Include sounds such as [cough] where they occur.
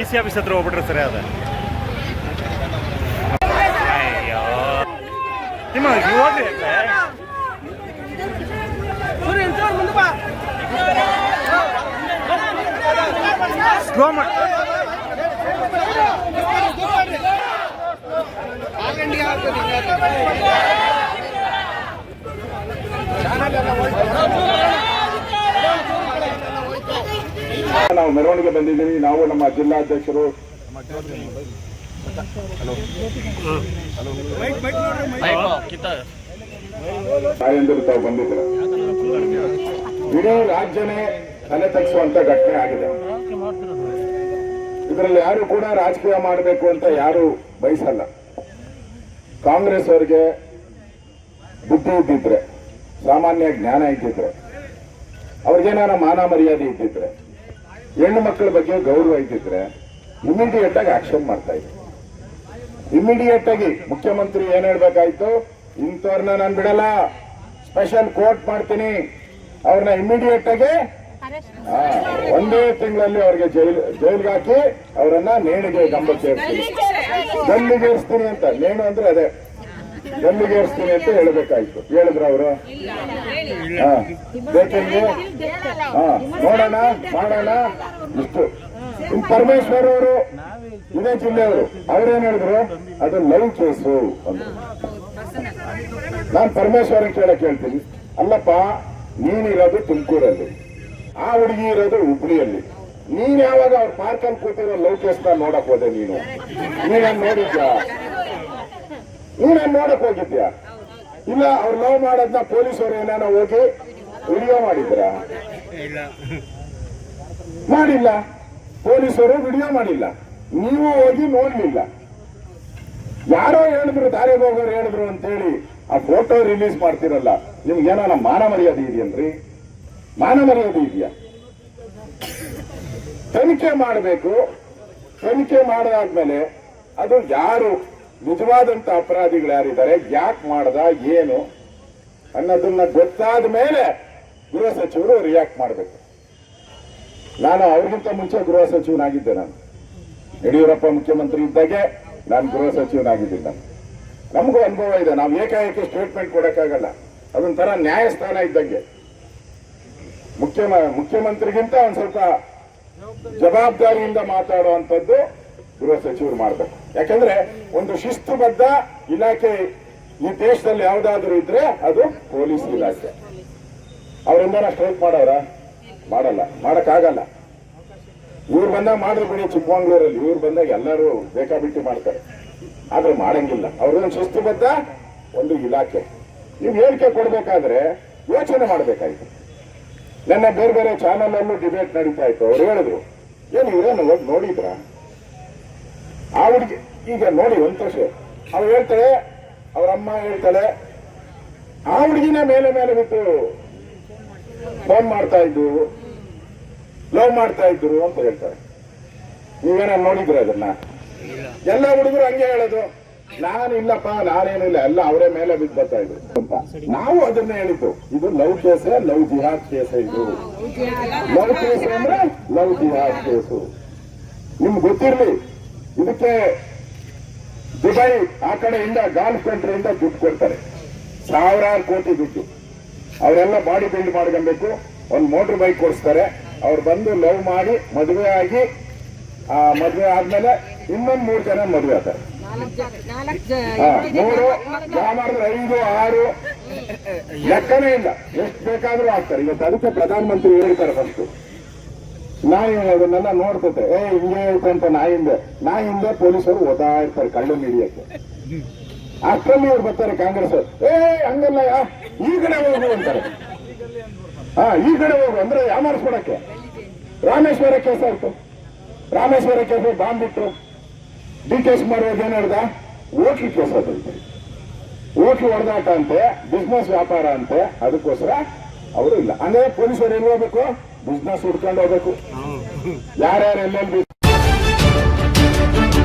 D C office ಹತ್ರ ಹೋಗ್ಬಿಟ್ರೆ ಸರಿ ಅದ ಅಯ್ಯೋ. ಸ್ಲೋ ಮಾಡಿ ನಾವು ಮೆರವಣಿಗೆ ಬಂದಿದ್ದೀವಿ. ನಾವು ನಮ್ಮ ಜಿಲ್ಲಾಧ್ಯಕ್ಷರು. ತಾಯಂದಿರು ತಾವು ಬಂದಿದ್ರು ಇಡೀ ರಾಜ್ಯನೇ ತಲೆ ತಗ್ಸುವಂತ ಘಟನೆ ಆಗಿದೆ. ಇದರಲ್ಲಿ ಯಾರು ಕೂಡ ರಾಜಕೀಯ ಮಾಡಬೇಕು ಅಂತ ಯಾರು ಬಯಸಲ್ಲ. ಕಾಂಗ್ರೆಸ್ ಅವರಿಗೆ ಬುದ್ಧಿ ಇದ್ದಿದ್ರೆ, ಸಾಮಾನ್ಯ ಜ್ಞಾನ ಇದ್ದಿದ್ರೆ, ಅವ್ರಿಗೇನಾರ ಮಾನ ಮರ್ಯಾದೆ ಇದ್ದಿದ್ರೆ ಹೆಣ್ಣು ಮಕ್ಕಳ ಬಗ್ಗೆ ಗೌರವ ಇದ್ದಿದ್ರೆ ಇಮಿಡಿಯೇಟ್ ಆಗಿ ಆಕ್ಷನ್ ಮಾಡ್ತಾ ಇದ್ರು. ಇಮಿಡಿಯೇಟ್ ಆಗಿ ಮುಖ್ಯಮಂತ್ರಿ ಏನ್ ಹೇಳ್ಬೇಕಾಯ್ತು? ಇಂಥವ್ರನ್ನ ನಾನು ಬಿಡಲ್ಲ. ಸ್ಪೆಷಲ್ ಕೋರ್ಟ್ ಮಾಡ್ತೀನಿ. ಅವ್ರನ್ನ ಇಮಿಡಿಯೇಟ್ ಆಗಿ ಒಂದೇ ತಿಂಗಳಲ್ಲಿ ಅವ್ರಿಗೆ ಜೈಲ್, ಜೈಲ್ಗೆ ಹಾಕಿ ಅವರನ್ನ ನೇಣಿಗೆ ಗಂಬಕ್ಕೆ ಏರ್ಸ್ತೀನಿ ಗಲ್ಲಿಗೇರಿಸ್ತೀನಿ ಅಂತ. ನೇಣು ಅಂದ್ರೆ ಅದೇ. ಗಲ್ಲಿಗೇರಿಸ್ತೀನಿ ಅಂತ ಹೇಳಬೇಕಾಯ್ತು. ಹೇಳಿದ್ರ ಅವರು? ಹಾ. ಬೇಕಿಲ್ವೇ ಹಾ ನೋಡೋಣ ಮಾಡೋಣ. ಇಷ್ಟು. ಪರಮೇಶ್ವರ್ ಅವರು ಇದೇ ಜಿಲ್ಲೆಯವರು ಅವ್ರೇನ್ ಹೇಳಿದ್ರು? ಅದು ಲವ್ ಕೇಸು ಅಂತ. ನಾನು ಪರಮೇಶ್ವರ ಕೇಳಕ್ ಹೇಳ್ತೀನಿ. ಅಲ್ಲಪ್ಪ ನೀನಿರೋದು ತುಮಕೂರಲ್ಲಿ. ಆ ಹುಡುಗಿ ಇರೋದು ಹುಬ್ಳಿಯಲ್ಲಿ. ನೀನ್ ಯಾವಾಗ ಅವ್ರ ಪಾರ್ಕಲ್ಲಿ ಕೂತಿರೋ ಲವ್ ಕೇಸ್ನ ನೋಡಕ್ ಹೋದೆ ನೀನು? ನೀನ್ ನೋಡಿದ್ಯಾ? ನೀನ್ ನೋಡಕ್ ಹೋಗಿದ್ಯಾ? ಇಲ್ಲ, ಅವ್ರು ಲವ್ ಮಾಡೋದನ್ನ ಪೊಲೀಸರು ಏನಾನ ಹೋಗಿ ವಿಡಿಯೋ ಮಾಡಿದ್ರ? ಮಾಡಿಲ್ಲ. ಪೊಲೀಸರು ವಿಡಿಯೋ ಮಾಡಿಲ್ಲ. ನೀವು ಹೋಗಿ ನೋಡ್ಲಿಲ್ಲ. ಯಾರೋ ಹೇಳಿದ್ರು, ದಾರಿಗೆ ಹೋಗೋರು ಹೇಳಿದ್ರು ಅಂತೇಳಿ ಆ ಫೋಟೋ ರಿಲೀಸ್ ಮಾಡ್ತಿರಲ್ಲ, ನಿಮ್ಗೆ ಏನಾನ ಮಾನ ಮರ್ಯಾದೆ ಇದೆಯನ್ರಿ ಮಾನ ಮರ್ಯಾದೆ ಇದೆಯಾ? ತನಿಖೆ ಮಾಡಬೇಕು. ತನಿಖೆ ಮಾಡಾದ್ಮೇಲೆ ಅದು ಯಾರು ನಿಜವಾದಂತ ಅಪರಾಧಿಗಳು ಯಾರಿದ್ದಾರೆ, ಯಾಕೆ ಮಾಡ್ದ, ಏನು ಅನ್ನೋದನ್ನ ಗೊತ್ತಾದ ಮೇಲೆ ಗೃಹ ಸಚಿವರು ರಿಯಾಕ್ಟ್ ಮಾಡಬೇಕು. ನಾನು ಅವ್ರಿಗಿಂತ ಮುಂಚೆ ಗೃಹ ಸಚಿವನಾಗಿದ್ದೆ ನಾನು. ಯಡಿಯೂರಪ್ಪ ಮುಖ್ಯಮಂತ್ರಿ ಇದ್ದಾಗೆ ನಾನು ಗೃಹ ಸಚಿವನಾಗಿದ್ದಿಲ್ಲ ನಮಗೂ ಅನುಭವ ಇದೆ, ನಾವು ಏಕಾಏಕಿ ಸ್ಟೇಟ್ಮೆಂಟ್ ಕೊಡಕ್ಕಾಗಲ್ಲ. ಅದೊಂಥರ ನ್ಯಾಯಸ್ಥಾನ ಇದ್ದಂಗೆ. ಮುಖ್ಯ ಮುಖ್ಯಮಂತ್ರಿಗಿಂತ ಒಂದು ಸ್ವಲ್ಪ ಜವಾಬ್ದಾರಿಯಿಂದ ಮಾತಾಡುವಂಥದ್ದು ಗೃಹ ಸಚಿವರು ಮಾಡಬೇಕು. ಯಾಕಂದ್ರೆ ಒಂದು ಶಿಸ್ತುಬದ್ಧ ಇಲಾಖೆ ಈ ದೇಶದಲ್ಲಿ ಯಾವ್ದಾದ್ರು ಇದ್ರೆ ಅದು ಪೊಲೀಸ್ ಇಲಾಖೆ. ಅವರಿಂದ ಸ್ಟ್ರೈಕ್ ಮಾಡೋರ? ಮಾಡಲ್ಲ. ಮಾಡಕ್ಕಾಗಲ್ಲ. ಇವ್ರು ಬಂದಾಗ ಮಾಡಿದ್ರು ಬಿಡಿ ಚಿಕ್ಕಮಂಗ್ಳೂರಲ್ಲಿ. ಇವ್ರು ಬಂದಾಗ ಎಲ್ಲರೂ ಬೇಕಾಬಿಟ್ಟಿ ಮಾಡ್ತಾರೆ. ಆದ್ರೆ ಮಾಡಂಗಿಲ್ಲ. ಅವ್ರದೊಂದು ಶಿಸ್ತುಬದ್ಧ ಒಂದು ಇಲಾಖೆ. ನೀವು ಹೇಳಿಕೆ ಕೊಡ್ಬೇಕಾದ್ರೆ ಯೋಚನೆ ಮಾಡ್ಬೇಕಾಯ್ತು. ನನ್ನ ಬೇರೆ ಬೇರೆ ಚಾನಲ್ ಅಲ್ಲೂ ಡಿಬೇಟ್ ನಡೀತಾ ಇತ್ತು. ಅವ್ರು ಹೇಳಿದ್ರು, ಏನು ಇವ್ರೇನು ಹೋಗಿ ನೋಡಿದ್ರ? ಆ ಹುಡುಗಿ ಈಗ ನೋಡಿ ಒಂದು ವರ್ಷ ಅವ್ರು ಹೇಳ್ತಾಳೆ ಅವ್ರ ಅಮ್ಮ ಹೇಳ್ತಾಳೆ ಆ ಹುಡುಗಿನ ಮೇಲೆ ಮೇಲೆ ಬಿಟ್ಟು ಫೋನ್ ಮಾಡ್ತಾ ಇದ್ರು ಲವ್ ಮಾಡ್ತಾ ಇದ್ರು ಅಂತ ಹೇಳ್ತಾರೆ. ನೀವೇನ ನೋಡಿದ್ರ ಅದನ್ನ ಎಲ್ಲ ಹುಡುಗರು ಹಂಗೆ ಹೇಳೋದು. ನಾನು ಇಲ್ಲಪ್ಪ ನಾನೇನಿಲ್ಲ ಎಲ್ಲ ಅವರೇ ಮೇಲೆ ಬಿದ್ದು ಬರ್ತಾ ಇದ್ರು. ಅಂತ. ನಾವು ಅದನ್ನ ಹೇಳಿದ್ದು. ಇದು love case love jihad case ಇದು. ಲವ್ ಕೇಸ್ ಅಂದ್ರೆ ಲವ್ ಜಿಹಾದ್ ಕೇಸು. ನಿಮ್ಗೆ ಗೊತ್ತಿರ್ಲಿ ಇದಕ್ಕೆ ದುಬೈ ಆ ಕಡೆಯಿಂದ ಗಾಲ್ಫ್ ಕಂಟ್ರಿಯಿಂದ ದುಡ್ಡು ಕೊಡ್ತಾರೆ. ಸಾವಿರಾರು ಕೋಟಿ ದುಡ್ಡು. ಅವರೆಲ್ಲ ಬಾಡಿ ಬಿಲ್ಡ್ ಮಾಡ್ಕೊಬೇಕು. ಒಂದು ಮೋಟರ್ ಬೈಕ್ ಕೊಡಿಸ್ತಾರೆ. ಅವ್ರು ಬಂದು ಲವ್ ಮಾಡಿ ಮದುವೆ ಆಗಿ ಆ ಮದುವೆ ಆದ್ಮೇಲೆ ಇನ್ನೊಂದು ಮೂರು ಜನ ಮದುವೆ ಆಗ್ತಾರೆ. ಮೂರು ಯಾವಾಗ ಮಾಡಿದ್ರೆ ಐದು ಆರು. ಲೆಕ್ಕನೇ ಇಲ್ಲ. ಎಷ್ಟು ಬೇಕಾದ್ರೂ ಆಗ್ತಾರೆ. ಇವತ್ತು ಅದಕ್ಕೆ ಪ್ರಧಾನಮಂತ್ರಿ ಹೇಳ್ತಾರೆ ಫಸ್ಟ್ ನಾಯಿ ಅದನ್ನೆಲ್ಲ ನೋಡ್ತತೆ ಏ, ಹಿಂಗೆ ಹಿಂದೆ ನಾಯಿಂದ. ನಾಯಿಂದ ಪೊಲೀಸರು ಓದಾ ಇರ್ತಾರೆ ಕಳ್ಳು ಹಿಡಿಯಕ್ಕೆ ಅಷ್ಟರಲ್ಲಿ ಅವ್ರು ಬರ್ತಾರೆ ಕಾಂಗ್ರೆಸ್. ಏ, ಹಂಗಲ್ಲ ಈ ಕಡೆ ಹೋಗು ಅಂತಾರೆ. ಹಾ ಈ ಕಡೆ ಹೋಗು ಅಂದ್ರೆ ಯಾಮಾರಿಸ್ಬಿಡಕ್ಕೆ ರಾಮೇಶ್ವರ ಕೇಸ್ ಆಯ್ತು. ರಾಮೇಶ್ವರ ಕೇಸ್ ಬಾಂಬ್ ಬಿಟ್ರು ಡಿ ಕೆ ಶಿವಕುಮಾರ್ ಏನ್ ಹೇಳ್ದ? ಓಟ್ಲಿ ಕೇಸ್ ಅದು. ಓಟ್ಲು ಹೊಡೆದಾಟ ಅಂತೆ ಬಿಸ್ನೆಸ್ ವ್ಯಾಪಾರ ಅಂತೆ, ಅದಕ್ಕೋಸ್ಕರ ಅವರು ಇಲ್ಲ. ಅಂದ್ರೆ ಪೊಲೀಸರು ಎಲ್ಲಿ ಹೋಗ್ಬೇಕು? ಬಿಸ್ನೆಸ್ ಹುಡ್ಕೊಂಡು ಹೋಗ್ಬೇಕು. ಯಾರ್ಯಾರು ಎಲ್ಲೆಲ್ಲಿ [laughs]